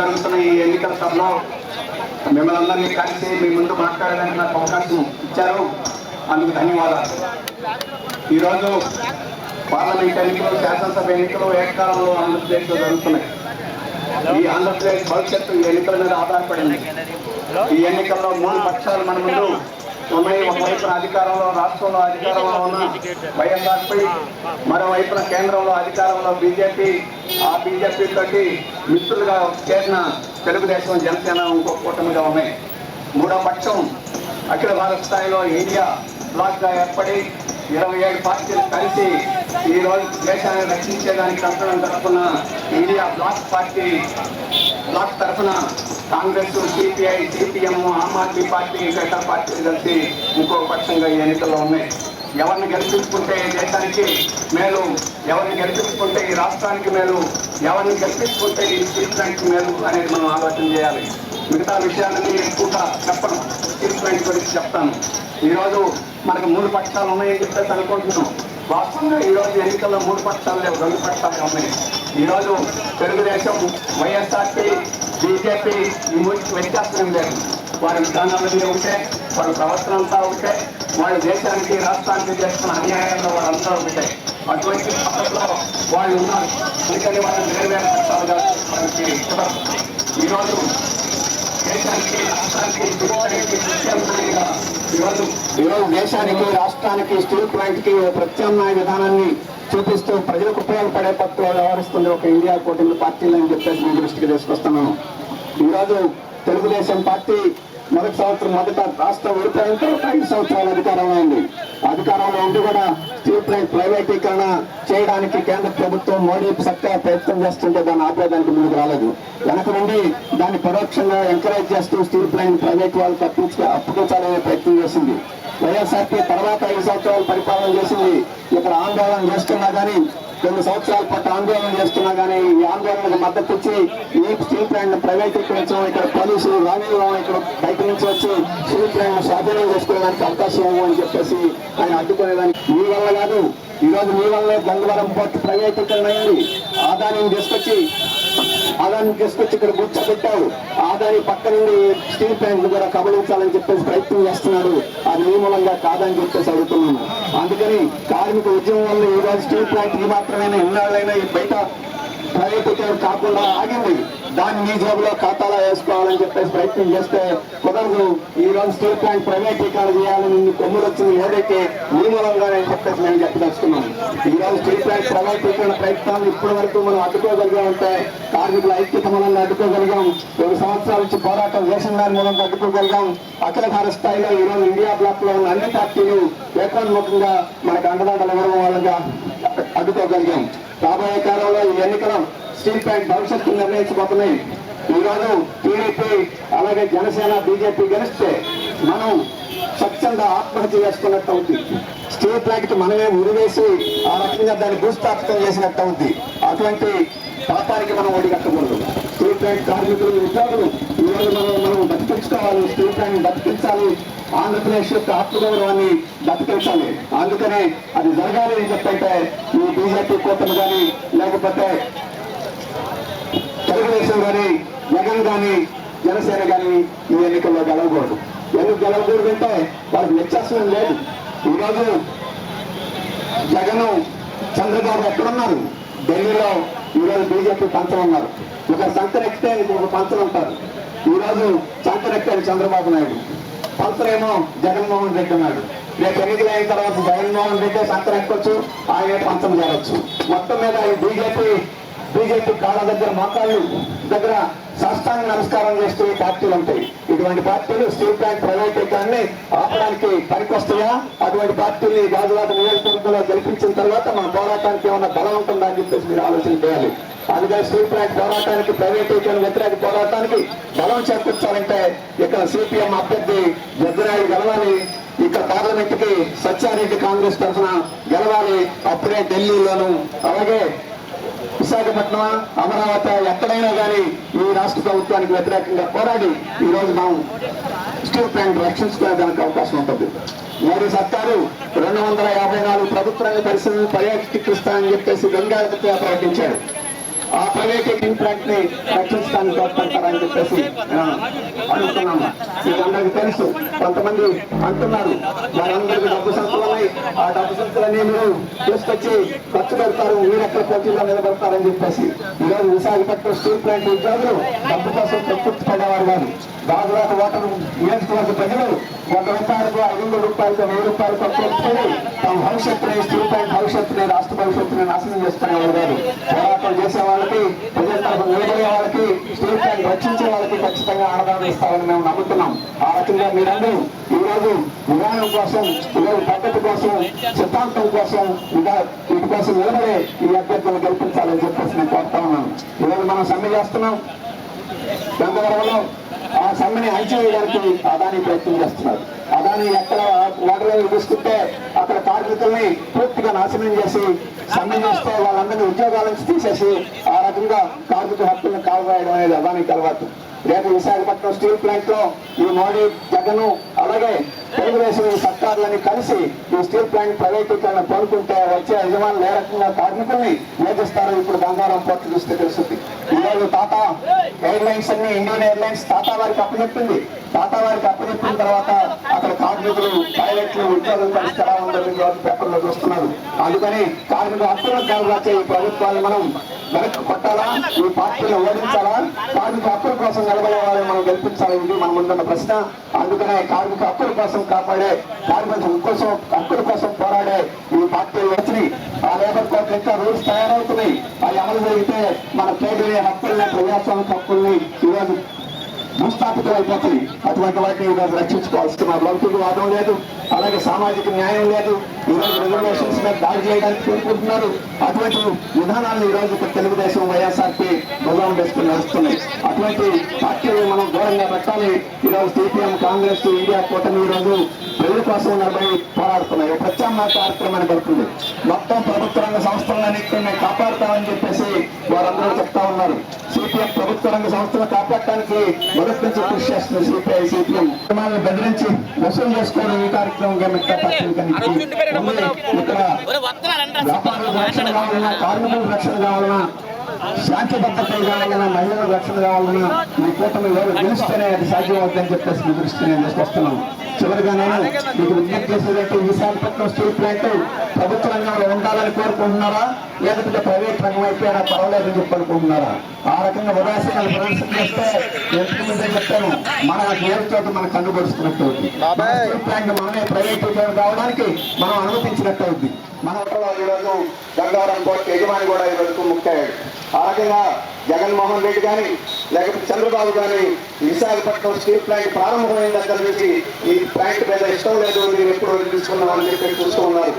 జరుగుతున్న ఈ ఎన్నికల సభలో మిమ్మల్ని అందరినీ కలిసి మీ ముందు మాట్లాడడానికి నాకు అవకాశం ఇచ్చారు. అందుకు ధన్యవాదాలు. ఈరోజు పార్లమెంట్ ఎన్నికలు శాసనసభ ఎన్నికలు ఏకకాలంలో ఆంధ్రప్రదేశ్లో జరుగుతున్నాయి. ఈ ఆంధ్రప్రదేశ్ భవిష్యత్తు ఈ ఎన్నికల మీద ఆధారపడింది. ఈ ఎన్నికల్లో మూడు పక్షాలు మన ముందు ఉన్నాయి ఒకవైపున అధికారంలో రాష్ట్రంలో అధికారంలో ఉన్న వైఎస్ఆర్పీ మరోవైపున కేంద్రంలో అధికారంలో బీజేపీ. ఆ బీజేపీ తోటి మిత్రులుగా చేసిన తెలుగుదేశం జనసేన ఇంకో కూటమిగా ఉన్నాయి. మూడో పక్షం అఖిల భారత స్థాయిలో ఇండియా బ్లాక్గా ఏర్పడి ఇరవై ఏడు పార్టీలు కలిసి ఈ రోజు దేశాన్ని రక్షించేదానికి కంకణం తరఫున ఇండియా బ్లాక్ పార్టీ బ్లాక్ తరఫున Congress CPI CPM Aam Aadmi party ఇతర పార్టీలు కలిసి ఇంకో పక్షంగా ఈ ఎన్నికల్లో ఉన్నాయి. ఎవరిని గెలిపించుకుంటే దేశానికి మేలు ఎవరిని గెలిపించుకుంటే ఈ రాష్ట్రానికి మేలు ఎవరిని గెలిపించుకుంటే ఈ స్టేట్మెంట్ మేలు అనేది మనం ఆలోచన చేయాలి. మిగతా విషయాలన్నీ ఎక్కువగా చెప్పడం స్టేట్మెంట్ గురించి చెప్తాను. ఈరోజు మనకు మూడు పక్షాలు ఉన్నాయని చెప్పేసి అనుకుంటున్నాం. వాస్తవంగా ఈరోజు ఎన్నికల్లో మూడు పక్షాలు లేవు రెండు పక్షాలు ఉన్నాయి. ఈరోజు తెలుగుదేశం వైఎస్ఆర్సీ బీజేపీ ఈ మూడు వ్యత్యాసం లేదు. వారి విధానాలన్నీ ఉంటే వారి ప్రవర్తన అంతా ఉంటే వాళ్ళ దేశానికి రాష్ట్రానికి చేస్తున్న అన్యాయంలో వాళ్ళంతా ఉంటాయి అటువంటి పద్ధతిలో వాళ్ళు ఉన్నారు. అందుకని వాళ్ళు వేరు వేరు పక్షాలుగా మనకి ఈరోజు దేశానికి రాష్ట్రానికి ప్రత్యామ్నాయంగా ఈరోజు ఈరోజు దేశానికి రాష్ట్రానికి స్టీల్ ప్లాంట్కి ప్రత్యామ్నాయ విధానాన్ని చూపిస్తూ ప్రజలకు ఉపయోగపడే పత్రం వ్యవహరిస్తుంది ఒక ఇండియా కూటమి పార్టీలు అని చెప్పేసి మీ దృష్టికి తీసుకొస్తున్నాను. ఈరోజు తెలుగుదేశం పార్టీ మొదటి సంవత్సరం మొదట రాష్ట్ర విడిపోయిన తర్వాత ఐదు సంవత్సరాలు అధికారంలో ఉంది. అధికారంలో ఉండి కూడా స్టీల్ ప్లాంట్ ప్రైవేటీకరణ చేయడానికి కేంద్ర ప్రభుత్వం మోడీ చక్కగా ప్రయత్నం చేస్తుంటే దాన్ని ఆపేదానికి ముందుకు రాలేదు. వెనక నుండి దాన్ని పరోక్షంగా ఎంకరేజ్ చేస్తూ స్టీల్ ప్లాంట్ ప్రైవేట్ వాళ్ళు తప్పించు అప్పుకోవాలనే ప్రయత్నం చేసింది. వైఎస్ఆర్పీ తర్వాత ఐదు సంవత్సరాలు పరిపాలన చేసింది. ఇక్కడ ఆందోళన చేస్తున్నా కానీ రెండు సంవత్సరాల పాటు ఆందోళన చేస్తున్నా కానీ ఈ ఆందోళనకు మద్దతు ఇచ్చి ఈ స్టీల్ ప్లాంట్ ప్రైవేటీకరించడం ఇక్కడ పోలీసులు రానివ్వడం ఇక్కడ బయట నుంచి వచ్చి స్టీల్ ప్లాంట్ స్వాధీనం చేసుకోవడానికి అవకాశం ఇవ్వు అని చెప్పేసి ఆయన అడ్డుకునేదానికి మీ వల్ల కాదు. ఈ రోజు మీ వల్లే గంగవరం పోర్టు ప్రైవేటీకరణ అయింది ఆదాయం తీసుకొచ్చి ఆదాన్ని తీసుకొచ్చి ఇక్కడ కూర్చోబెట్టావు ఆదాని పక్క నుండి స్టీల్ ప్లాంట్ కూడా కబలించాలని చెప్పేసి ప్రయత్నం చేస్తున్నారు. అది మీ కాదని చెప్పేసి అడుగుతున్నాను. అందుకని కార్మిక ఉద్యమం వల్ల ఈ రోజు స్టీల్ ప్లాంట్ ఈ మాత్రమే ఎన్నాళ్ళైనా ఈ బయట ప్రైవేటీకరణ కాకుండా ఆగింది. దాన్ని మీ జేబులో ఖాతాలో వేసుకోవాలని చెప్పేసి ప్రయత్నం చేస్తే కుదరదు. ఈ రోజు స్టేట్ ప్లాంట్ ప్రైవేటీకరణ చేయాలని కొమ్ములు వచ్చింది ఏదైతే మీ మూలంగానే చెప్పేసి మేము చెప్పదలుచుకున్నాం ఈ రోజు స్టేట్ ప్లాంట్ ప్రైవేటీకరణ ప్రయత్నాలు ఇప్పటి వరకు మనం అడ్డుకోగలిగామంటే కార్మికుల ఐక్యత మూలంగా అడ్డుకోగలిగాం. రెండు సంవత్సరాల నుంచి పోరాటం చేసిన దాని మూలంగా అడ్డుకోగలిగాం. అఖిల భారత స్థాయిలో ఈ రోజు ఇండియా బ్లాక్లో ఉన్న అన్ని పార్టీలు ఏకోన్ముఖంగా మనకు అండదండలు ఇవ్వడం వాళ్ళగా అడ్డుకోగలిగాం. రాబోయే కాలంలో ఈ ఎన్నికల స్టీల్ ప్లాంట్ భవిష్యత్తు నిర్ణయించబోతున్నాయి. ఈరోజు టీడీపీ అలాగే జనసేన బీజేపీ గెలిస్తే మనం స్వచ్ఛంద ఆత్మహత్య చేసుకున్నట్టు అవుతుంది స్టీల్ ప్లాంట్ మనమే ఉరివేసి ఆ రకంగా దాన్ని భూస్థాపితం చేసినట్టు అవుతుంది అటువంటి పాపానికి మనం ఒడిగట్టకూడదు. స్టీల్ కార్మికులు ఉద్యోగులు ఈరోజు మనం మనం బతికించుకోవాలి. స్టేట్ ప్లాంట్ బతికించాలి. ఆంధ్రప్రదేశ్ యొక్క ఆత్మగౌరవాన్ని బతికించాలి. అందుకనే అది జరగాలి అని చెప్పంటే ఈ బీజేపీ కూటమి కానీ లేకపోతే తెలుగుదేశం కానీ జగన్ కానీ జనసేన కానీ ఈ ఎన్నికల్లో గెలవకూడదు. ఎందుకు గెలవకూడదు అంటే వాళ్ళకి వ్యత్యాసం లేదు. ఈరోజు జగన్ చంద్రబాబు ఎక్కడున్నారు? ఢిల్లీలో ఈరోజు బీజేపీ పంచం ఉన్నారు. ఒక సంకర ఎక్కితే ఒక పంచం ఉంటారు. ఈరోజు సంకర ఎక్కాడు చంద్రబాబు నాయుడు. పంచరేమో జగన్మోహన్ రెడ్డి ఉన్నాడు. రేపు ఎన్నికలు అయిన తర్వాత జగన్మోహన్ రెడ్డి సంకర ఎక్కొచ్చు ఆయనే పంచం చేరొచ్చు. మొత్తం మీద ఈ బీజేపీ బీజేపీ కాళ్ళ దగ్గర మోకాళ్ళు దగ్గర సాష్టాంగ నమస్కారం చేస్తూ పార్టీలు ఉంటాయి. ఇటువంటి పార్టీలు స్టీల్ ప్లాంట్ ప్రైవేటీకరణని పోరాటానికి పనికొస్తాయా? అటువంటి పార్టీని గాజువాక నియోజకవర్గంలో గెలిపించిన తర్వాత మన పోరాటానికి ఏమన్నా బలం ఉంటుందా అని చెప్పేసి మీరు ఆలోచన చేయాలి. అందుకని స్టీల్ ప్లాంట్ పోరాటానికి ప్రైవేటీకరణ వ్యతిరేక పోరాటానికి బలం చేకూర్చాలంటే ఇక్కడ సిపిఎం అభ్యర్థి జగ్గరాయి గెలవాలి. ఇక్కడ పార్లమెంట్కి సత్యారెడ్డి కాంగ్రెస్ తరఫున గెలవాలి. అప్పుడే ఢిల్లీలోను అలాగే విశాఖపట్నం అమరావతి ఎక్కడైనా కానీ ఈ రాష్ట్ర ప్రభుత్వానికి వ్యతిరేకంగా పోరాడి ఈ రోజు మనం స్టీల్ ప్లాంట్ రక్షించుకోవడానికి అవకాశం ఉంటుంది. మోడీ సర్కారు రెండు వందల యాభై నాలుగు ప్రభుత్వ పరిశ్రమలు పర్యాటకిస్తానని చెప్పేసి గంగావతిగా ప్రకటించారు ఆ ప్రైవేట్ ఇంప్లాంట్ని రక్షించడానికి తోడ్పడతారని చెప్పేసి అడుగుతున్నాము అడుగుతున్నాను అందరికీ తెలుసు కొంతమంది అంటున్నారు వారందరికీ డబ్బు సంస్థలు ఉన్నాయి. ఆ డబ్బు సంస్థలన్నీ మీరు తీసుకొచ్చి ఖర్చు పెడతారు మీరు ఎక్కడ పోటీలో నిలబడతారని చెప్పేసి. ఈరోజు విశాఖపట్నం స్టీల్ ప్లాంట్ ఉద్యోగులు డబ్బు కోసం తప్పుర్చి పడేవారు కాదు. దాదాపు ఓటర్ నియోజకవర్గ ప్రజలు వంద రూపాయలకు ఐదు వందల రూపాయలకు వెయ్యి రూపాయలకు పెట్టుకొని తమ భవిష్యత్తుని స్టీల్ ప్లాంట్ భవిష్యత్తుని రాష్ట్ర భవిష్యత్తుని నాశనం చేసుకునేవారు కాదు. పోరాటం చేసేవారు వాళ్ళకి ప్రజల నిలబడే వాళ్ళకి స్టీల్ రక్షించే వాళ్ళకి ఖచ్చితంగా ఆడదానం ఇస్తారని మేము నమ్ముతున్నాం. ఆ రకంగా మీరందరూ ఈ రోజు విధానం కోసం ఈరోజు పద్ధతి కోసం సిద్ధాంతం కోసం ఇంకా వీటి కోసం నిలబడే ఈ అభ్యర్థులను గెలిపించాలని చెప్పేసి నేను కోరుతా ఉన్నాను. ఈరోజు మనం సమ్మె చేస్తున్నాం. గంగవరంలో ఆ సమ్మెని అణిచివేయడానికి అదాని ప్రయత్నం చేస్తున్నారు. అదాని ఎక్కడ వాటర్ తీసుకుంటే అక్కడ కార్మికుల్ని పూర్తిగా నాశనం చేసి సమ్మె చేస్తే వాళ్ళందరినీ ఉద్యోగాల నుంచి తీసేసి ఆ రకంగా కార్మిక హక్కులను కాలరాయడం అనేది అదానికి అలవాటు. రేపు విశాఖపట్నం స్టీల్ ప్లాంట్లో ఈ మోడీ జగన్ అలాగే తెలుగుదేశం ఈ కలిసి ఈ స్టీల్ ప్లాంట్ ప్రైవేటీకరణ కోరుకుంటే వచ్చే యజమానులు ఏ రకంగా కార్మికుల్ని వేధిస్తారో ఇప్పుడు బంగారం పోర్టు చూస్తే తెలుస్తుంది. ఈరోజు టాటా ఎయిర్లైన్స్ అన్ని ఇండియన్ ఎయిర్లైన్స్ టాటా వారికి అప్పచెప్పింది. టాటా వారికి అప్పచెప్పిన తర్వాత అక్కడ కార్మికులు పైలట్లు ఉద్యోగులు పరిస్థితి ఎలా పేపర్లో చూస్తున్నారు. అందుకని కార్మిక హక్కులకు కావాల్సే ఈ ప్రభుత్వాన్ని మనం వెనక్కి కొట్టాలా? ఈ పార్టీని ఓడించాలా? కార్మిక హక్కుల కోసం నిలబడే వాళ్ళని మనం గెలిపించాలా? ఇది మన ముందున్న ప్రశ్న. అందుకనే కార్మిక హక్కుల కోసం కాపాడే కార్మిక కోసం హక్కుల కోసం పోరాడే ఈ పార్టీ వచ్చి ఆ లేబర్ కోర్టు ఇంకా రూల్స్ తయారవుతున్నాయి. అవి అమలు జరిగితే మన కేబినెట్ హక్కుల్ని ప్రజాస్వామిక హక్కుల్ని ఈరోజు భూస్థాపితం అయిపోతుంది అటువంటి వాటిని ఈరోజు రక్షించుకోవాల్సిన లౌకిక వాదం లేదు. అలాగే సామాజిక న్యాయం లేదు. ఈరోజు రిజర్వేషన్స్ మీద దాడి చేయడానికి కోరుకుంటున్నారు. అటువంటి విధానాలను ఈ రోజు తెలుగుదేశం వైఎస్ఆర్పి భుజం వేసుకుని నడుస్తున్నాయి. అటువంటి పార్టీలు మనం దూరంగా పెట్టాలి. ఈరోజు సిపిఎం కాంగ్రెస్ ఇండియా కూటమి ఈరోజు ప్రజల కోసం నిలబడి పోరాడుతున్నాయి. ఒక ప్రత్యామ్నాయ కార్యక్రమాన్ని పడుతుంది మొత్తం ప్రభుత్వ రంగ సంస్థలన్నింటినీ కాపాడుతామని చెప్పేసి వారందరూ చెప్తా ఉన్నారు. సిపిఎం ప్రభుత్వ రంగ సంస్థలు కాపాడటానికి మొదటి నుంచి కృషి చేస్తుంది సిపిఐ సిపిఎం. బెదిరించి వసూలు చేసుకోవడం ఈ కార్యక్రమం. మిగతా పార్టీలు కనిపించి ఇక్కడ వ్యాపారులకు రక్షణ కావాలన్నా కార్మికులకు రక్షణ కావాలన్నా శాంతి భద్రత కావాలన్నా మహిళలకు రక్షణ కావాలన్నా ఈ కూటమి ఎవరు గెలిస్తేనే అది సాధ్యం అవుతుందని చెప్పేసి మీ దృష్టి నేను తీసుకొస్తున్నాను. చివరిగా నేను మీకు విజ్ఞప్తి చేసేదంటే? విశాఖపట్నం స్టీల్ ప్లాంట్ ప్రభుత్వ రంగంలో ఉండాలని కోరుకుంటున్నారా? లేకపోతే ప్రైవేట్ రంగం అయిపోయినా పర్వాలేదని చెప్పి అనుకుంటున్నారా? ఆ రకంగా ఉదాసీనాలు ప్రదర్శన చేస్తే ఎంతకు ముందే చెప్పాను మన ఏడు చోట మన కన్ను అవుతుంది మన స్టీల్ ప్లాంట్ మనమే ప్రైవేటీకరణ కావడానికి మనం అనుమతించినట్టు అవుతుంది మన ఊళ్ళో ఈరోజు గంగావరం పోర్టు యజమాని కూడా ఈరోజు ముఖ్యయ్యాడు ఆ రకంగా జగన్మోహన్ రెడ్డి కానీ లేకపోతే చంద్రబాబు కానీ విశాఖపట్నం స్టీల్ ప్లాంట్ ప్రారంభమైన దగ్గర నుంచి ఈ ప్లాంట్ మీద ఇష్టం లేదు మీరు ఎప్పుడు తీసుకున్నామని చెప్పి చూస్తూ ఉన్నారు.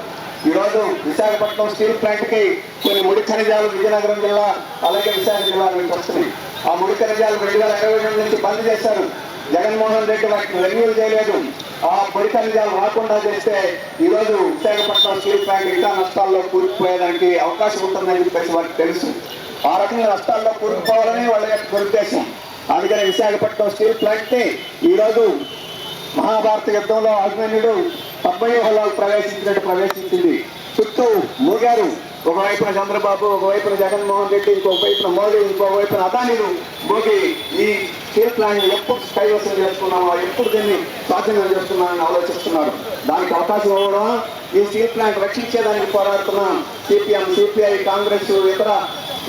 ఈ రోజు విశాఖపట్నం స్టీల్ ప్లాంట్కి కొన్ని ముడి ఖనిజాలు విజయనగరం జిల్లా అలాగే విశాఖ జిల్లా నుంచి వస్తున్నాయి. ఆ ముడి ఖనిజాలు రెండు వేల ఇరవై రెండు నుంచి బంద్ చేశారు. జగన్మోహన్ రెడ్డి వాటిని రెన్యూల్ చేయలేదు. ఆ ముడి ఖనిజాలు రాకుండా చేస్తే ఈ రోజు విశాఖపట్నం స్టీల్ ప్లాంట్ ఇంకా నష్టాల్లో కూరుకుపోయేదానికి అవకాశం ఉంటుందని చెప్పేసి వారికి తెలుసు. ఆ రకంగా నష్టాల్లో కూరుకుపోవాలని వాళ్ళ యొక్క ఉద్దేశం అందుకని విశాఖపట్నం స్టీల్ ప్లాంట్ని ఈరోజు ఈ రోజు మహాభారత యుద్ధంలో అభిమన్యుడు పద్మవ్యూహంలో ప్రవేశించినట్టు ప్రవేశించింది. చుట్టూ మూగారు ఒకవైపున చంద్రబాబు ఒకవైపున జగన్మోహన్ రెడ్డి ఇంకొక వైపున మోడీ ఇంకొక వైపున అదానీలు మోదీ ఈ స్టేట్ ప్లాంట్ ఎప్పుడు కైవసం చేసుకున్నామో ఎప్పుడు దీన్ని సాధ్యంగా చేసుకున్నామని ఆలోచిస్తున్నారు. దానికి అవకాశం ఇవ్వడం ఈ స్టీల్ ప్లాంట్ రక్షించేదానికి పోరాడుతున్న సిపిఎం సిపిఐ కాంగ్రెస్ ఇతర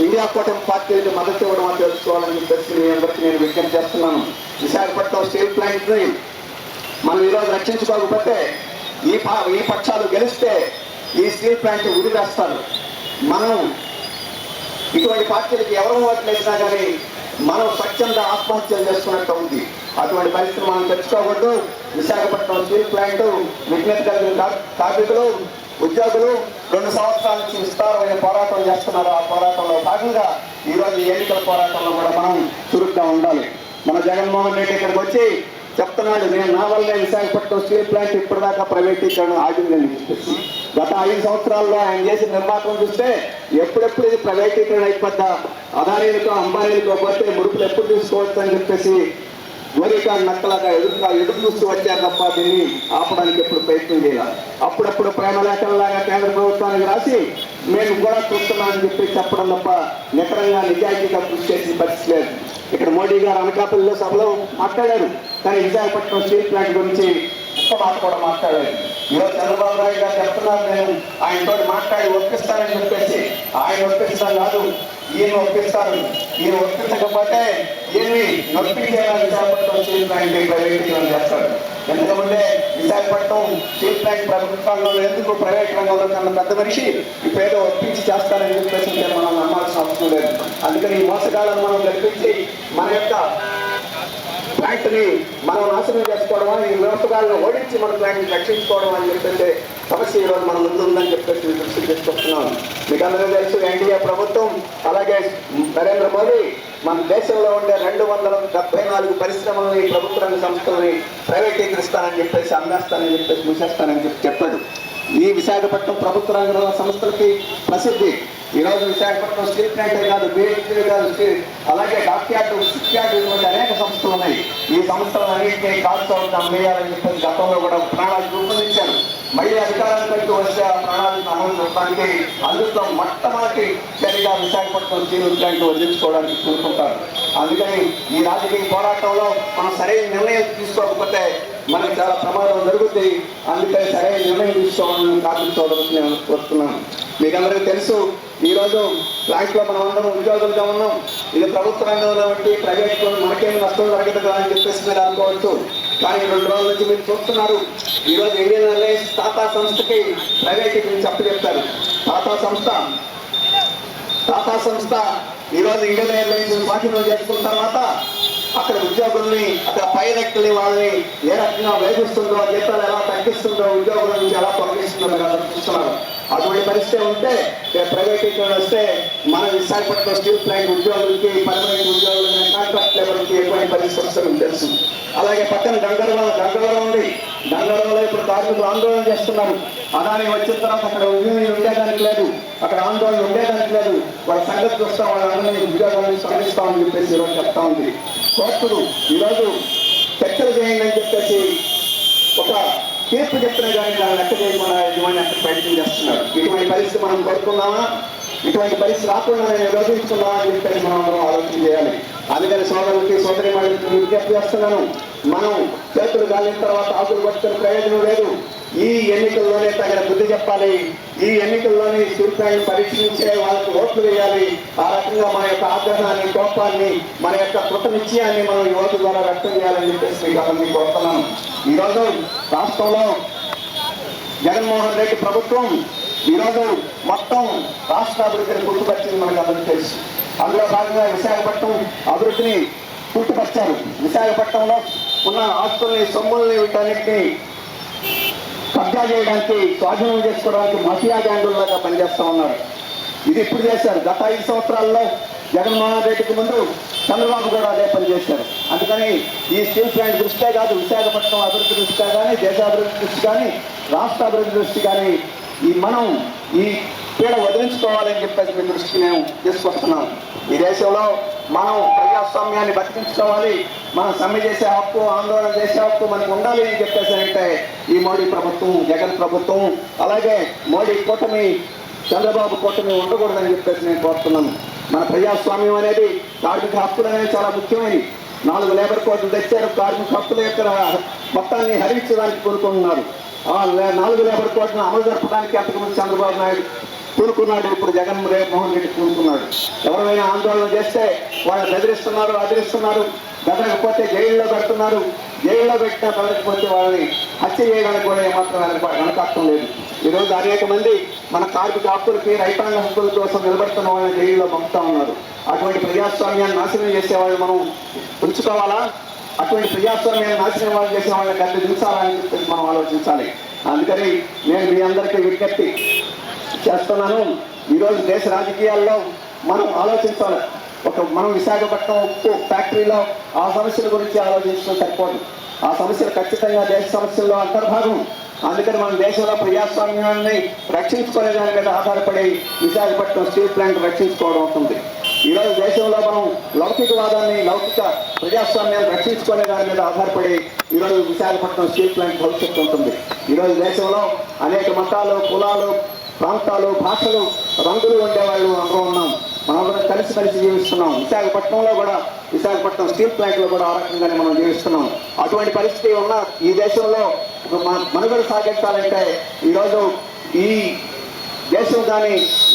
ఇండియా కూటమి పార్టీలకు మద్దతు ఇవ్వడం అని తెలుసుకోవాలని చెప్పేసి మీ అందరికీ నేను విజ్ఞప్తి చేస్తున్నాను. విశాఖపట్నం స్టీల్ ప్లాంట్ని మనం ఈరోజు రక్షించుకోకపోతే ఈ ఈ పక్షాలు గెలిస్తే ఈ స్టీల్ ప్లాంట్ ఉరివేస్తారు మనం ఇటువంటి పార్టీలకి ఎవరు ఓట్లు కానీ మనం స్వచ్ఛంద ఆత్మహత్యలు చేసుకున్నట్టు ఉంది. అటువంటి పరిస్థితి మనం తెచ్చుకోకూడదు. విశాఖపట్నం స్టీల్ ప్లాంట్ విజ్ఞత కలిగిన కార్మికులు ఉద్యోగులు రెండు సంవత్సరాల నుంచి విస్తారమైన పోరాటం చేస్తున్నారు. ఆ పోరాటంలో భాగంగా ఈ రోజు ఎన్నికల పోరాటంలో కూడా మనం చురుగ్గా ఉండాలి. మన జగన్మోహన్ రెడ్డి ఇక్కడికి వచ్చి చెప్తున్నాడు నేను నా వల్ల విశాఖపట్నం స్టీల్ ప్లాంట్ ఇప్పటిదాకా ప్రైవేటీకరణ ఆగిందని చెప్పేసి గత ఐదు సంవత్సరాల్లో ఆయన చేసిన నిర్మాణం చూస్తే ఎప్పుడెప్పుడు ఇది ప్రైవేటీకరణ అయిపోద్దా? అదానీలతో అంబానీలతో పోతే ముడుపులు ఎప్పుడు తీసుకోవచ్చు అని చెప్పేసి గోరికా నక్కలాగా ఎదురుగా ఎదురు చూస్తూ వచ్చారు తప్ప దీన్ని ఆపడానికి ఎప్పుడు ప్రయత్నం చేయాలి అప్పుడప్పుడు ప్రేమ లేఖలలాగా కేంద్ర ప్రభుత్వానికి రాసి మేము కూడా చూస్తున్నామని చెప్పి చెప్పడం తప్ప నికరంగా నిజాయితీగా కృషి చేసిన పరిస్థితి లేదు. ఇక్కడ మోడీ గారు అనకాపల్లిలో సభలో మాట్లాడారు. కానీ విశాఖపట్నం స్టీల్ ప్లాంట్ గురించి ఒక్క మాట కూడా మాట్లాడారు ఈరోజు చంద్రబాబు నాయుడు గారు చెప్తున్నారు నేను ఆయనతో మాట్లాడి ఒప్పిస్తానని చెప్పేసి ఆయన ఒప్పిస్తాను కాదు ఈయన ఒప్పిస్తారు. ఈయన ఒప్పించకపోతే ఈయన్ని నొప్పించేలా విశాఖపట్నం స్టీల్ ప్రైవేట్ ప్రైవేటీకరణ చేస్తాడు ఎందుకంటే విశాఖపట్నం స్టీల్ ప్లాంట్ ప్రభుత్వంలో ఎందుకు ప్రైవేట్ రంగంలో కన్నా పెద్ద మనిషి? ఈ ఏదో ఒప్పించి చేస్తారని చెప్పేసి మనం నమ్మాల్సిన అవసరం లేదు. అందుకని ఈ మోసగాలను మనం కల్పించి మన యొక్క ప్లాంట్ని మనం నాశనం చేసుకోవడమా? ఈ వ్యవస్థలను ఓడించి మన ప్లాంట్ని రక్షించుకోవడం అని చెప్పేసి సమస్య ఈరోజు మన ముందు ఉందని చెప్పేసి మీ దృష్టి తీసుకొస్తున్నాం మీకు అందరూ తెలుసు ఎన్డీఏ ప్రభుత్వం అలాగే నరేంద్ర మోదీ మన దేశంలో ఉండే రెండు వందల డెబ్బై నాలుగు పరిశ్రమలని ప్రభుత్వ రంగ సంస్థలని ప్రైవేటీకరిస్తానని చెప్పేసి అమ్మేస్తానని చెప్పేసి మూసేస్తానని చెప్పి చెప్పాడు. ఈ విశాఖపట్నం ప్రభుత్వ రంగ సంస్థలకి ప్రసిద్ధి. ఈరోజు విశాఖపట్నం స్టీల్ ప్లాంటే కాదు బిహెచ్పీ కాదు స్టీల్. అలాగే డాక్యార్డు సిక్యార్డు ఇటువంటి అనేక సంస్థలు ఉన్నాయి. ఈ సంస్థలు అన్నింటినీ కాల్స్ అవుట్ అమ్మేయాలని చెప్పేసి గతంలో కూడా ప్రణాళిక రూపొందించారు. మళ్ళీ అధికారానికి వచ్చే ఆ ప్రణాళిక అమలు చూడటానికి అందులో మొట్టమొదటి చర్యగా విశాఖపట్నం స్టీల్ ప్లాంట్ వదిలించుకోవడానికి కోరుకుంటారు. అందుకని ఈ రాజకీయ పోరాటంలో మనం సరైన నిర్ణయం తీసుకోకపోతే మనకి చాలా ప్రమాదం జరుగుతుంది అందుకని సరైన నిర్ణయం తీసుకోవాలని కార్మిక నేను కోరుతున్నాను. మీకు అందరికీ తెలుసు ఈరోజు ప్లాంట్లో మనం అందరం ఉద్యోగులుగా ఉన్నాం. ఇది ప్రభుత్వ రంగంలో బట్టి ప్రైవేట్ మనకేమి నష్టం జరగదు కదా అని చెప్పేసి మీరు అనుకోవచ్చు. కానీ రెండు రోజుల నుంచి మీరు చూస్తున్నారు. ఈరోజు ఇండియన్ ఎయిర్లైన్స్ టాటా సంస్థకి ప్రైవేట్ నుంచి అప్పచెప్తారు టాటా సంస్థ టాటా సంస్థ ఈరోజు ఇండియన్ ఎయిర్లైన్స్ స్వాధీనం చేసుకున్న తర్వాత అక్కడ ఉద్యోగుల్ని అక్కడ పై వాళ్ళని ఏ రకంగా వేధిస్తుందో జీతాలు ఎలా తగ్గిస్తుందో ఉద్యోగుల నుంచి ఎలా తొలగిస్తుందో మీరు అందరూ చూస్తున్నారు. అటువంటి పరిస్థితి ఉంటే ప్రైవేటీకరణ వస్తే మన విశాఖపట్నం స్టీల్ ప్లాంట్ ఉద్యోగులకి పర్మనెంట్ ఉద్యోగులకి కాంట్రాక్ట్ ఎటువంటి పరిస్థితి వస్తుందో తెలుసు. అలాగే పక్కన గంగవరం గంగవరం ఉంది. గంగవరంలో ఇప్పుడు కార్మికులు ఆందోళన చేస్తున్నారు. అదాని వచ్చిన తర్వాత అక్కడ ఉద్యోగం ఉండేదానికి లేదు. అక్కడ ఆందోళన ఉండేదానికి లేదు. వాళ్ళ సంగతి చూస్తా వాళ్ళందరినీ ఉద్యోగాలను సాధిస్తామని చెప్పేసి ఈరోజు చెప్తా ఉంది. కోర్టులు ఈరోజు చర్చలు చేయండి అని చెప్పేసి ఒక తీర్పు చెప్తున్నా కానీ దాన్ని లెక్క చేయకుండా యజమాని అక్కడ ప్రయత్నం చేస్తున్నారు. ఇటువంటి పరిస్థితి మనం కోరుకున్నామా ఇటువంటి పరిస్థితి రాకుండా నేను నిరోధించుకున్నామా అని మనం ఆలోచన చేయాలి. అందుకని సోదరులకి సోదరి వాళ్ళకి విజ్ఞప్తి చేస్తున్నాను. మనం చేతులు కాలిన తర్వాత ఆకులు పట్టుకునే ప్రయోజనం లేదు. ఈ ఎన్నికల్లోనే తగిన బుద్ధి చెప్పాలి. ఈ ఎన్నికల్లోనే సూర్యాన్ని పరీక్షించే వాళ్ళకి ఓట్లు వేయాలి. ఆ రకంగా మన యొక్క ఆగ్రహాన్ని కోపాన్ని మన యొక్క కృతనిశ్చయాన్ని మనం ఈ ఓటు ద్వారా వ్యక్తం చేయాలని చెప్పేసి మీకు కోరుతున్నాను. ఈరోజు రాష్ట్రంలో జగన్మోహన్ రెడ్డి ప్రభుత్వం ఈరోజు మొత్తం రాష్ట్ర అభివృద్ధిని గుర్తుపరిచింది మనకు అందరికీ తెలుసు. అందులో భాగంగా విశాఖపట్నం అభివృద్ధిని గుర్తుపరిచారు. విశాఖపట్నంలో ఉన్న ఆస్తుల్ని సొమ్ముల్ని వీటన్నిటిని కబ్జా చేయడానికి స్వాధీనం చేసుకోవడానికి మఫియా గ్యాంగుల్లాగా పనిచేస్తూ ఉన్నారు. ఇది ఇప్పుడు చేశారు. గత ఐదు సంవత్సరాల్లో జగన్మోహన్ రెడ్డికి ముందు చంద్రబాబు కూడా అదే పని చేశారు. అందుకని ఈ స్టీల్ ప్లాంట్ దృష్ట్యా కాదు విశాఖపట్నం అభివృద్ధి దృష్ట్యా కానీ దేశాభివృద్ధి దృష్టి కానీ రాష్ట్ర అభివృద్ధి దృష్టి కానీ ఈ మనం ఈ పీడ వదిలించుకోవాలని చెప్పేసి మీ దృష్టికి నేను తీసుకొస్తున్నాం ఈ దేశంలో మనం ప్రజాస్వామ్యాన్ని బతికించుకోవాలి. మనం సమ్మె చేసే హక్కు ఆందోళన చేసే హక్కు మనకు ఉండాలి అని చెప్పేసి అంటే ఈ మోడీ ప్రభుత్వం జగన్ ప్రభుత్వం అలాగే మోడీ కూటమి చంద్రబాబు కూటమి ఉండకూడదని చెప్పేసి నేను కోరుతున్నాను. మన ప్రజాస్వామ్యం అనేది కార్మిక హక్కులు అనేది చాలా ముఖ్యమైనవి. నాలుగు లేబర్ కోర్టులు తెచ్చారు కార్మిక హక్కుల యొక్క మొత్తాన్ని హరించడానికి కోరుకుంటున్నారు. నాలుగు లేబర్ కోడ్లను అమలు జరపడానికి అంతకుముందు చంద్రబాబు నాయుడు కూరుకున్నాడు ఇప్పుడు జగన్ మోహన్ రెడ్డి కూరుకున్నాడు ఎవరైనా ఆందోళన చేస్తే వాళ్ళు బెదిరిస్తున్నారు అదిరిస్తున్నారు బెదరకపోతే జైల్లో పెడుతున్నారు జైల్లో పెట్టినా బెదరకపోతే వాళ్ళని హత్య చేయడానికి కూడా ఏమాత్రం వెనకాడటం లేదు. ఈరోజు అనేక మంది మన కార్మిక హక్కులకి రైతాంగ హక్కుల కోసం నిలబడుతున్న వాళ్ళని జైల్లో పంపుతా ఉన్నారు. అటువంటి ప్రజాస్వామ్యాన్ని నాశనం చేసే వాళ్ళు మనం ఉంచుకోవాలా? అటువంటి ప్రజాస్వామ్యాన్ని నాశనం వాళ్ళు చేసిన వాళ్ళని గడ్డ చూసాలని చెప్పేసి మనం ఆలోచించాలి. అందుకని నేను మీ అందరికీ విజ్ఞప్తి చేస్తున్నాను. ఈరోజు దేశ రాజకీయాల్లో మనం ఆలోచించాలి. ఒక మనం విశాఖపట్నం ఉప్పు ఫ్యాక్టరీలో ఆ సమస్యల గురించి ఆలోచించడం సరిపోదు. ఆ సమస్యలు ఖచ్చితంగా దేశ సమస్యల్లో అంతర్భాగం. అందుకని మన దేశంలో ప్రజాస్వామ్యాన్ని రక్షించుకునే దాని మీద ఆధారపడి విశాఖపట్నం స్టీల్ ప్లాంట్ రక్షించుకోవడం అవుతుంది. ఈరోజు దేశంలో మనం లౌకికవాదాన్ని లౌకిక ప్రజాస్వామ్యాన్ని రక్షించుకునే దాని మీద ఆధారపడి ఈరోజు విశాఖపట్నం స్టీల్ ప్లాంట్ భవిష్యత్తు ఉంటుంది. ఈరోజు దేశంలో అనేక మతాలు కులాలు ప్రాంతాలు భాషలు రంగులు ఉండేవాళ్ళు అందరూ ఉన్నాం. మనందరం కలిసి కలిసి జీవిస్తున్నాం. విశాఖపట్నంలో కూడా విశాఖపట్నం స్టీల్ ప్లాంట్లో కూడా ఆ రకంగానే మనం జీవిస్తున్నాం. అటువంటి పరిస్థితి ఉన్న ఈ దేశంలో మనుగడ సాగించాలంటే ఈరోజు ఈ దేశం కానీ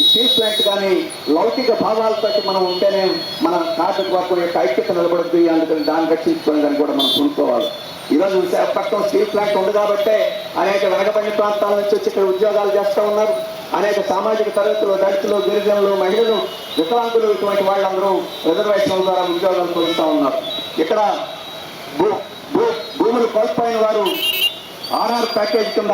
స్టీల్ ప్లాంట్ కానీ లౌకిక భావాలతో మనం ఉంటేనే మన కార్మిక వర్గం యొక్క ఐక్యత నిలబడుద్ది అందుకని దాన్ని రక్షించుకోవడానికి కూడా మనం కొనుక్కోవాలి. ఈరోజు విశాఖపట్నం స్టీల్ ప్లాంట్ ఉంది కాబట్టి అనేక వెనకబడిన ప్రాంతాల నుంచి వచ్చి ఇక్కడ ఉద్యోగాలు చేస్తూ ఉన్నారు. అనేక సామాజిక తరగతులు దళితులు గిరిజనులు మహిళలు వికలాంగులు ఇటువంటి వాళ్ళందరూ రిజర్వేషన్ల ద్వారా ఉద్యోగాలు పొందుతూ ఉన్నారు. ఇక్కడ భూములు కోల్పోయిన వారు ఆర్ఆర్ ప్యాకేజ్ కింద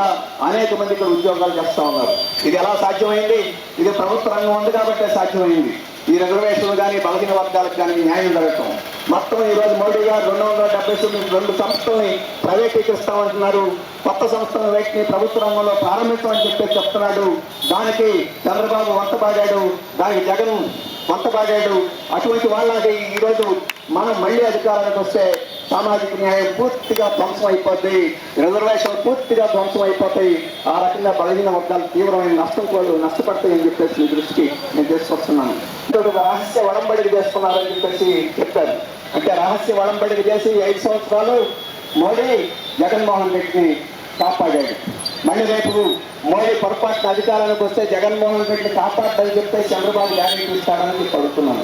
అనేక మంది ఇక్కడ ఉద్యోగాలు చేస్తూ ఉన్నారు. ఇది ఎలా సాధ్యమైంది? ఇది ప్రభుత్వ రంగం ఉంది కాబట్టి సాధ్యమైంది. ఈ రిజర్వేషన్లు కానీ బలహీన వర్గాలకు కానీ న్యాయం జరగటం. మొత్తం ఈ రోజు మోడీ గారు రెండు వందల డెబ్బై తొమ్మిది రెండు సంస్థల్ని ప్రైవేటీకరిస్తామంటున్నారు. కొత్త సంస్థల వేటిని ప్రభుత్వ రంగంలో ప్రారంభించమని చెప్పి చెప్తున్నాడు. దానికి చంద్రబాబు వంట వంతపాడాడు దానికి జగన్ వంతపాడాడు అటువంటి వాళ్ళకి ఈరోజు మనం మళ్ళీ అధికారానికి వస్తే సామాజిక న్యాయం పూర్తిగా ధ్వంసం అయిపోద్ది. రిజర్వేషన్ పూర్తిగా ధ్వంసం అయిపోతాయి. ఆ రకంగా బలహీన వర్గాలు తీవ్రమైన నష్టం కూడా నష్టపడతాయి అని చెప్పేసి మీ దృష్టికి నేను తీసుకొస్తున్నాను. ఇంకొక రహస్య వడంబడికి చేస్తున్నారని చెప్పేసి చెప్పారు. అంటే రహస్య వడంబడికి చేసి ఐదు సంవత్సరాలు మోడీ జగన్మోహన్ రెడ్డిని కాపాడాడు. మళ్ళీ రేపు మోడీ పొరపాటున అధికారానికి వస్తే జగన్మోహన్ రెడ్డిని కాపాడని చెప్తే చంద్రబాబు గ్యారెంటీ ఇస్తాడని చెప్పి అడుగుతున్నాను.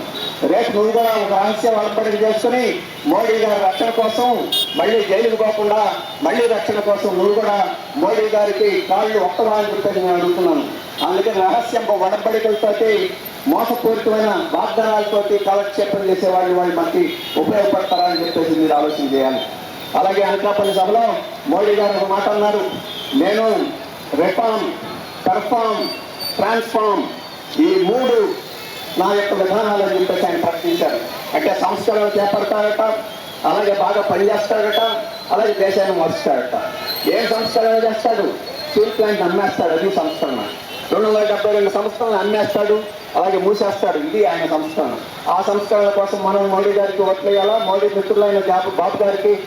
రేపు నువ్వు కూడా ఒక రహస్య వడపడికి చేసుకుని మోడీ గారి రక్షణ కోసం మళ్ళీ జైలుకు పోకుండా మళ్ళీ రక్షణ కోసం నువ్వు కూడా మోడీ గారికి కాళ్ళు ఒక్కవా అని చెప్పేసి నేను అడుగుతున్నాను. అందుకే రహస్యం వడబడికలతోటి మోసపూరితమైన వాగ్దానాలతోటి కాలక్షేపం చేసేవాళ్ళు వాళ్ళు మనకి ఉపయోగపడతారని చెప్పేసి మీరు ఆలోచన చేయాలి. అలాగే అనకాపల్లి సభలో మోడీ గారు ఒక మాట అన్నారు. నేను రిఫార్మ్ పెర్ఫార్మ్ ట్రాన్స్ఫార్మ్ ఈ మూడు నా యొక్క విధానాలు చెప్పేసి ఆయన ప్రకటించారు. అంటే సంస్కరణ చేపడతారట అలాగే బాగా పనిచేస్తాడట అలాగే దేశాన్ని మోస్తాడట ఏం సంస్కరణ చేస్తాడు? స్టీల్ ప్లాంట్ అమ్మేస్తాడు అది సంస్కరణ. రెండు వందల డెబ్బై రెండు సంస్థలను అమ్మేస్తాడు అలాగే మూసేస్తాడు ఇది ఆయన సంస్కరణ. ఆ సంస్కరణ కోసం మనం మోడీ గారికి ఓట్లేయాలా? మోడీ మిత్రులైన బాబు గారికి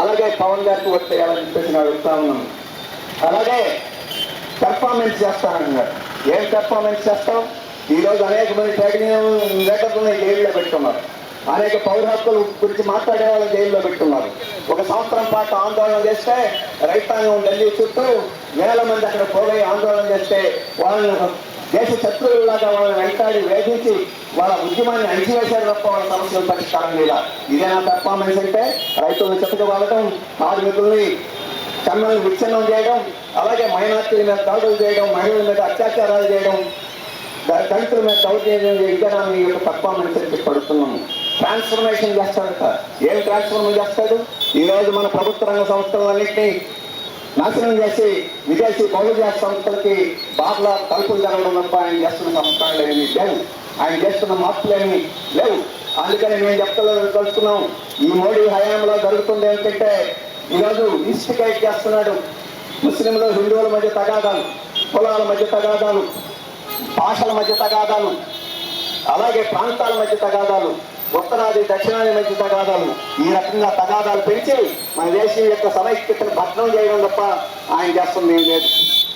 అలాగే పవన్ గారికి ఓట్లేయాలని చెప్పేసి నేను అడుగుతా ఉన్నాను. అలాగే పెర్ఫార్మెన్స్ చేస్తానన్నాడు ఏం పెర్ఫార్మెన్స్ చేస్తాం ఈరోజు అనేక మంది ట్రేడ్ యూనియన్ జైల్లో పెట్టుకున్నారు. అనేక పౌర హక్కుల గురించి మాట్లాడే వాళ్ళని జైల్లో పెట్టున్నారు ఒక సంవత్సరం పాటు ఆందోళన చేస్తే రైతాంగం ఢిల్లీ చుట్టూ వేల మంది అక్కడ పోయి ఆందోళన చేస్తే వాళ్ళని దేశ శత్రువులాగా వాళ్ళని వెంటాడి వేధించి వాళ్ళ ఉద్యమాన్ని అణిచివేశారు తప్ప వాళ్ళ సమస్యలు పరిష్కారం లేదా? ఇదేనా పెర్ఫార్మెన్స్ అంటే రైతులను చెత్తగా వాడటం కార్మికుల్ని కన్నులను విచ్ఛిన్నం చేయడం అలాగే మైనార్టీల మీద దాడులు చేయడం మహిళల మీద అత్యాచారాలు చేయడం దళితుల మీద దౌర్జన్యం చేయడం ఈ యొక్క పెర్ఫార్మెన్స్ అని చెప్పి ట్రాన్స్ఫర్మేషన్ చేస్తాడట ఏం ట్రాన్స్ఫర్మేషన్ చేస్తాడు? ఈరోజు మన ప్రభుత్వ రంగ సంస్థలన్నింటినీ నాశనం చేసి విదేశీ బహుళ సంస్థలకి బాగా తలుపులు జరగడం తప్ప ఆయన చేస్తున్న సంస్కారాలు ఏమి లేవు. ఆయన చేస్తున్న మార్పులేమి లేవు. అందుకని మేము చెప్తలేదు తెలుసుకున్నాం ఈ మోడీ హయాంలో జరుగుతుంది ఏంటంటే ఈరోజు ఇన్స్టిగేట్ చేస్తున్నాడు. ముస్లింలు హిందువుల మధ్య తగాదాలు కులాల మధ్య తగాదాలు భాషల మధ్య తగాదాలు అలాగే ప్రాంతాల మధ్య తగాదాలు. ఉత్తరాది దక్షిణాది మధ్య తగాదాలు. ఈ రకంగా తగాదాలు పెంచి మన దేశం యొక్క సమైక్యతను భద్రం చేయడం తప్ప ఆయన చేస్తుంది ఏం లేదు.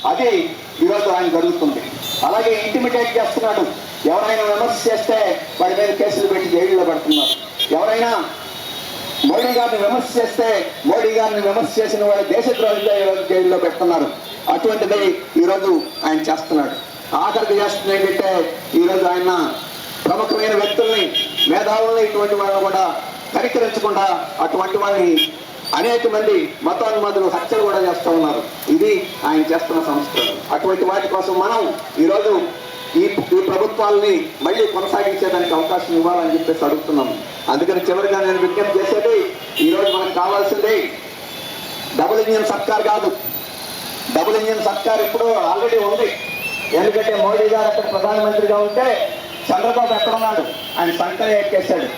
అది ఈరోజు ఆయన జరుగుతుంది. అలాగే ఇంటిమిడేట్ చేస్తున్నాడు. ఎవరైనా విమర్శ చేస్తే వాడి మీద కేసులు పెట్టి జైల్లో పెడుతున్నారు. ఎవరైనా మోడీ గారిని విమర్శ చేస్తే మోడీ గారిని విమర్శ చేసిన వాడు దేశద్రోహిగా ఈరోజు జైల్లో పెడుతున్నారు. అటువంటిది ఈరోజు ఆయన చేస్తున్నాడు. ఆఖరికి చేస్తుంది ఏంటంటే ఈరోజు ఆయన ప్రముఖమైన వ్యక్తుల్ని మేధావులను ఇటువంటి వాళ్ళని కూడా కనికరించకుండా అటువంటి వాళ్ళని అనేక మంది మతోన్మాదులు హత్యలు కూడా చేస్తూ ఉన్నారు. ఇది ఆయన చేస్తున్న సంస్కరణ. అటువంటి వాటి కోసం మనం ఈరోజు ఈ ఈ ప్రభుత్వాలని మళ్ళీ కొనసాగించేదానికి అవకాశం ఇవ్వాలని చెప్పేసి అడుగుతున్నాము. అందుకని చివరిగా నేను విజ్ఞప్తి చేసేది ఈరోజు మనకు కావాల్సింది డబుల్ ఇంజిన్ సర్కార్ కాదు. డబుల్ ఇంజిన్ సర్కార్ ఇప్పుడు ఆల్రెడీ ఉంది. ఎందుకంటే మోడీ గారు అక్కడ ప్రధానమంత్రిగా ఉంటే చంద్రబాబు ఎక్కడున్నాడు? ఆయన సంకరే ఎక్కేశాడు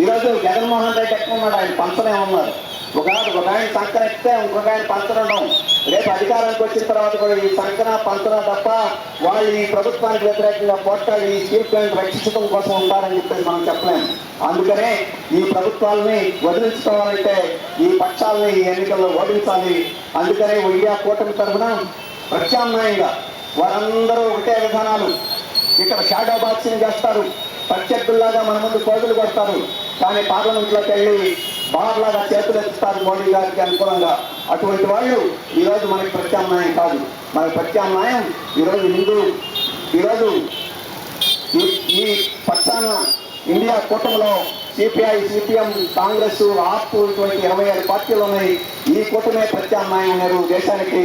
ఈరోజు జగన్మోహన్ రెడ్డి ఎక్కడున్నాడు? ఆయన పంచనే ఉన్నారు ఒక ఒక ఆయన సంకర ఎక్కితే ఇంకొక ఆయన పంచడం రేపు అధికారానికి వచ్చిన తర్వాత కూడా ఈ సంకన పంచన తప్ప వాళ్ళు ఈ ప్రభుత్వానికి వ్యతిరేకంగా పోట్లాడి ఈ స్టీల్ ప్లాంట్ రక్షించడం కోసం ఉంటారని చెప్పేసి మనం చెప్పలేము. అందుకనే ఈ ప్రభుత్వాలని వదిలించుకోవాలంటే ఈ పక్షాలని ఈ ఎన్నికల్లో ఓడించాలి. అందుకనే ఇండియా కూటమి తరఫున ప్రత్యామ్నాయంగా వారందరూ ఒకటే విధానాలు. ఇక్కడ షాడో బాక్సింగ్ చేస్తారు. ప్రత్యర్థుల్లాగా మన ముందు కోతులు కొడతారు. కానీ పార్లమెంట్లోకి వెళ్ళి బార్లాగా చేతులు ఎత్తుతారు మోడీ గారికి అనుకూలంగా అటువంటి వాళ్ళు ఈరోజు మనకి ప్రత్యామ్నాయం కాదు. మన ప్రత్యామ్నాయం ఈరోజు హిందూ ఈరోజు ఈ ఈ పక్షాన ఇండియా కూటమిలో సిపిఐ సిపిఎం కాంగ్రెస్ ఆప్ ఇటువంటి ఇరవై ఐదు పార్టీలు ఉన్నాయి. ఈ కూటమే ప్రత్యామ్నాయం ఉన్నారు దేశానికి.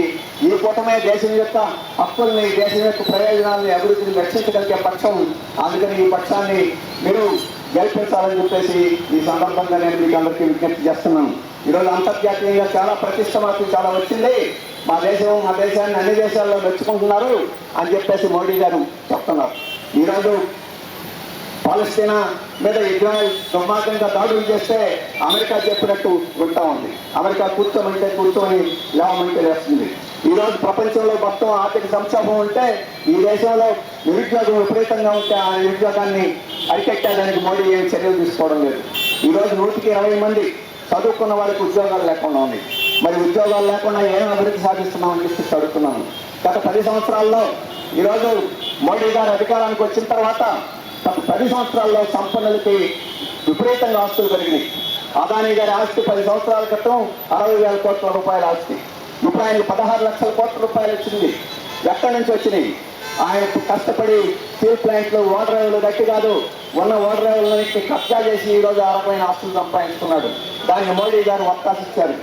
ఈ కూటమే దేశం యొక్క హక్కుల్ని దేశం యొక్క ప్రయోజనాలని అభివృద్ధిని రక్షించగలిగే పక్షం. అందుకని ఈ పక్షాన్ని మీరు గెలిపించాలని చెప్పేసి ఈ సందర్భంగా నేను మీకు అందరికీ విజ్ఞప్తి చేస్తున్నాను. ఈరోజు అంతర్జాతీయంగా చాలా ప్రతిష్ట మాకు చాలా వచ్చింది. మా దేశం మా దేశాన్ని అన్ని దేశాల్లో మెచ్చుకుంటున్నారు అని చెప్పేసి మోడీ గారు చెప్తున్నారు. ఈరోజు పాలస్తీనా మీద ఇజ్రాయెల్ దుర్మార్గంగా దాడులు చేస్తే అమెరికా చెప్పినట్టు వింటా ఉంది. అమెరికా కూర్చోమంటే కూర్చొని లేవమంటే లేస్తుంది. ఈరోజు ప్రపంచంలో మొత్తం ఆర్థిక సంక్షోభం ఉంటే ఈ దేశంలో నిరుద్యోగం విపరీతంగా ఉంటే ఆ నిరుద్యోగాన్ని అరికట్టడానికి మోడీ ఏం చర్యలు తీసుకోవడం లేదు. ఈ రోజు నూటికి ఇరవై మంది చదువుకున్న వాళ్ళకి ఉద్యోగాలు లేకుండా ఉన్నాయి. మరి ఉద్యోగాలు లేకుండా ఏం అభివృద్ధి సాధిస్తున్నామని చెప్పి అడుగుతున్నాను. గత పది సంవత్సరాల్లో ఈరోజు మోడీ గారు అధికారానికి వచ్చిన తర్వాత పది సంవత్సరాల్లో సంపన్నులకి విపరీతంగా ఆస్తులు పెరిగినాయి. అదానీ గారి ఆస్తి పది సంవత్సరాల క్రితం అరవై వేల కోట్ల రూపాయల ఆస్తి. ఇప్పుడు ఆయనకి పదహారు లక్షల కోట్ల రూపాయలు వచ్చింది. ఎక్కడి నుంచి వచ్చినాయి? ఆయన కష్టపడి స్టీల్ ప్లాంట్లు ఓడరాయిలు గట్టి కాదు ఉన్న ఓడరాయిలన్నింటినీ కబ్జా చేసి ఈరోజు రోజు ఆ రకమైన ఆస్తులు సంపాదించుకున్నాడు. దానికి మోడీ గారు అవకాశం ఇచ్చారు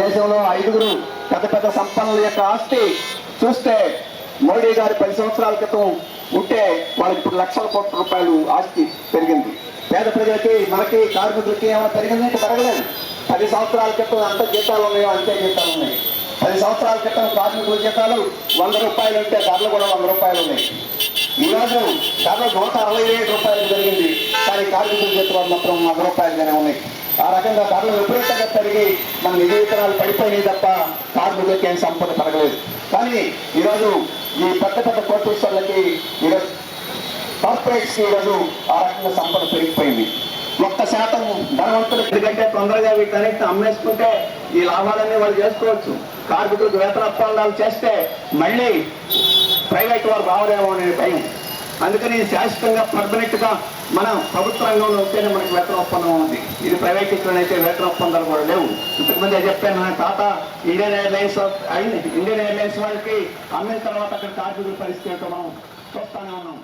దేశంలో ఐదుగురు పెద్ద పెద్ద సంపన్నుల యొక్క ఆస్తి చూస్తే మోడీ గారు పది సంవత్సరాల క్రితం ఉంటే వాళ్ళకి ఇప్పుడు లక్షల కోట్ల రూపాయలు ఆస్తి పెరిగింది. పేద ప్రజలకి మనకి కార్మికులకి ఏమైనా పెరిగిందంటే పెరగలేదు. పది సంవత్సరాల క్రితం అంత జీతాలు ఉన్నాయో అంతే జీతాలు ఉన్నాయి. పది సంవత్సరాల క్రితం కార్మికుల జీతాలు వంద రూపాయలు ఉంటే ధరలు కూడా వంద రూపాయలు ఉన్నాయి. ఈరోజు ధరలు నూట అరవై ఏడు రూపాయలు జరిగింది కానీ కార్మికుల జీతాలు మాత్రం వంద రూపాయలుగానే ఉన్నాయి. ఆ రకంగా ధరలు విపరీతంగా పెరిగి మన నిధి విత్తనాలు పడిపోయినాయి తప్ప కార్మికులకి ఏం సంపద పెరగలేదు. కానీ ఈరోజు ఈ పెద్ద పెద్ద కోటీశ్వర్లకి ఈరోజు కార్పొరేట్స్ ఈరోజు ఆ రకంగా సంపద పెరిగిపోయింది. ఒక్క శాతం ధనవంతులు ఎందుకంటే తొందరగా వీటన్నిటిని అమ్మేసుకుంటే ఈ లాభాలన్నీ వాళ్ళు చేసుకోవచ్చు. కార్మికులకు వేతన ఒప్పందాలు చేస్తే మళ్ళీ ప్రైవేట్ వారు రావడేమో అనే భయం. అందుకని శాశ్వతంగా పర్మనెంట్గా మన ప్రభుత్వ రంగంలో ఉంటేనే మనకి వేతన ఒప్పందం ఉంది. ఇది ప్రైవేట్ అయితే వేతన ఒప్పందాలు కూడా లేవు. ఇంతకుముందే చెప్పాను నా తాత ఇండియన్ ఎయిర్లైన్స్ ఇండియన్ ఎయిర్లైన్స్ వాళ్ళకి అమ్మిన తర్వాత అక్కడ కార్మికుల పరిస్థితి ఏంటో మనం చూస్తానే ఉన్నాం.